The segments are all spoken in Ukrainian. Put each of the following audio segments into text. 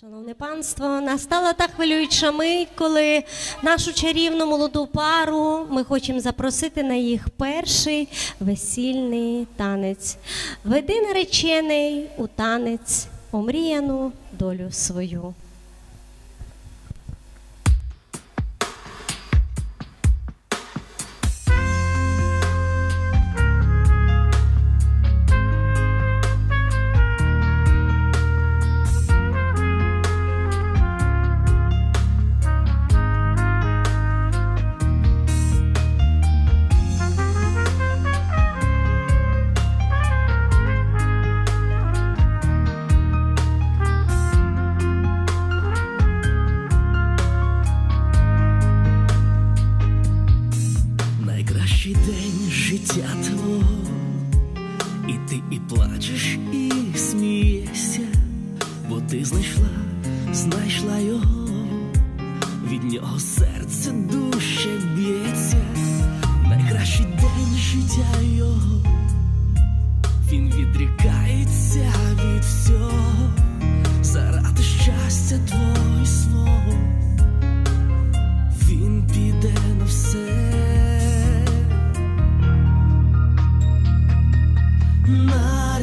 Шановне панство, настала та хвилююча мить, коли нашу чарівну молоду пару ми хочемо запросити на їх перший весільний танець. Веди наречений у танець омріяну долю свою. Ти і плачеш, і смієшся, бо ти знайшла, знайшла його, від нього серце душе б'ється, найкращий день життя його, він відрікається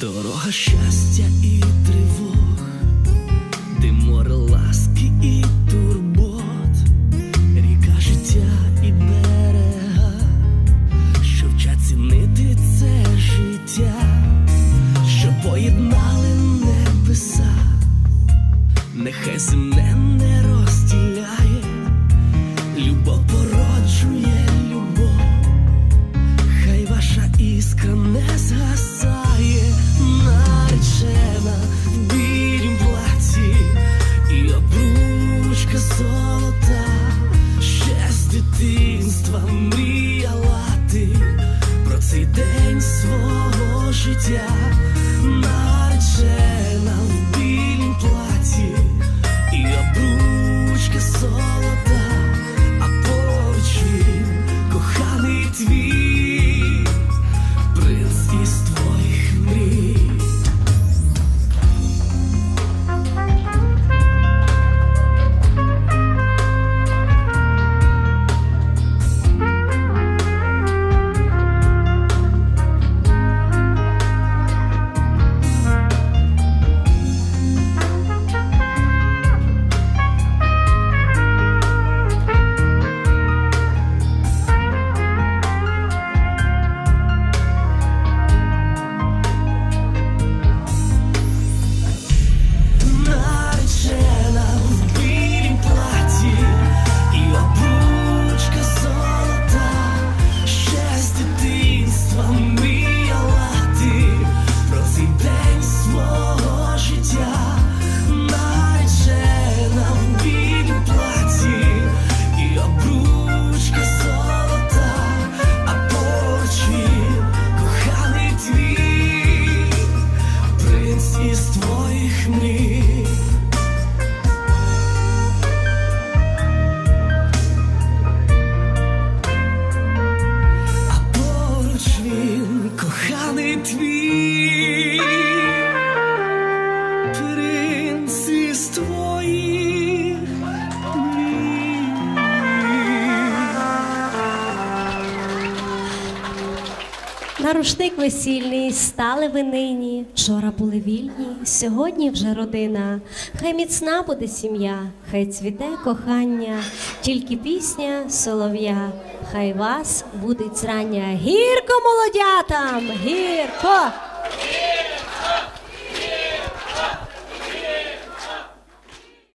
Дорога щастя і тривог, ти море ласки і турбот, ріка життя і берега, що вчать цінити це життя, що поєднали небеса, нехай земне життя, наречена в білім платі і обручка золота, коханий твій, На рушник весільний стали ви нині. Вчора були вільні, сьогодні вже родина. Хай міцна буде сім'я, хай цвіте кохання, тільки пісня солов'я. Хай вас будить зрання. Гірко молодятам! Гірко!